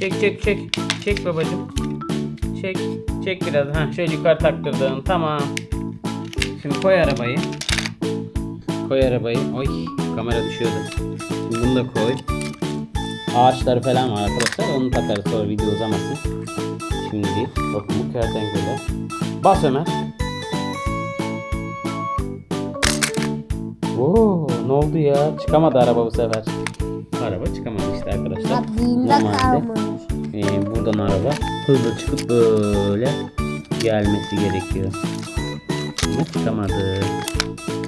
Çek çek çek. Çek babacım. Çek. Çek biraz. Ha şöyle yukarı taktırdın. Tamam. Şimdi koy arabayı. Koy arabayı. Oy kamera düşüyordu. Şimdi bunu da koy. Ağaçları falan var arkadaşlar. Onu takarız sonra video uzamasın. Şimdi bakın bu kertenkele. Bas Ömer. Oo, ne oldu ya? Çıkamadı araba bu sefer. Araba çıkamadı işte arkadaşlar. Normalde kalmış. Buradan araba hızlı çıkıp böyle gelmesi gerekiyor. Ama çıkamadı.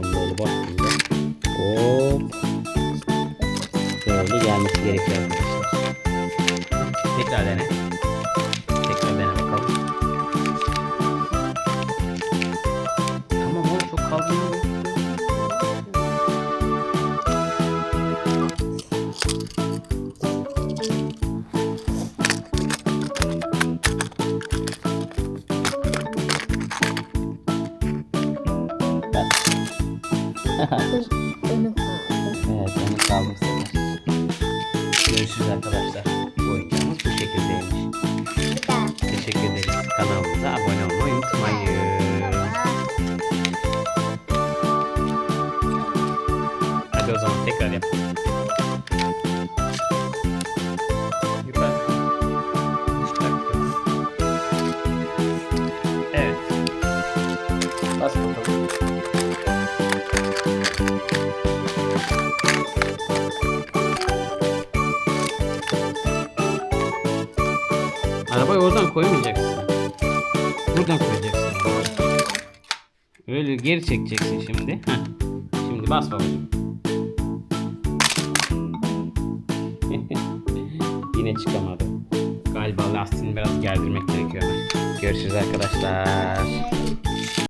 Böyle bastığında hop böyle gelmesi gerekiyor arkadaşlar. Tekrar dene. Tekrar dene bakalım. Tamam oğlum çok kaldı. Evet onu kaldım sana. Görüşürüz arkadaşlar. Arabayı oradan koymayacaksın. Buradan koyacaksın. Öyle geri çekeceksin şimdi. Heh. Şimdi bas babacığım. Yine çıkamadı. Galiba lastiğini biraz gerdirmek gerekiyor. Görüşürüz arkadaşlar.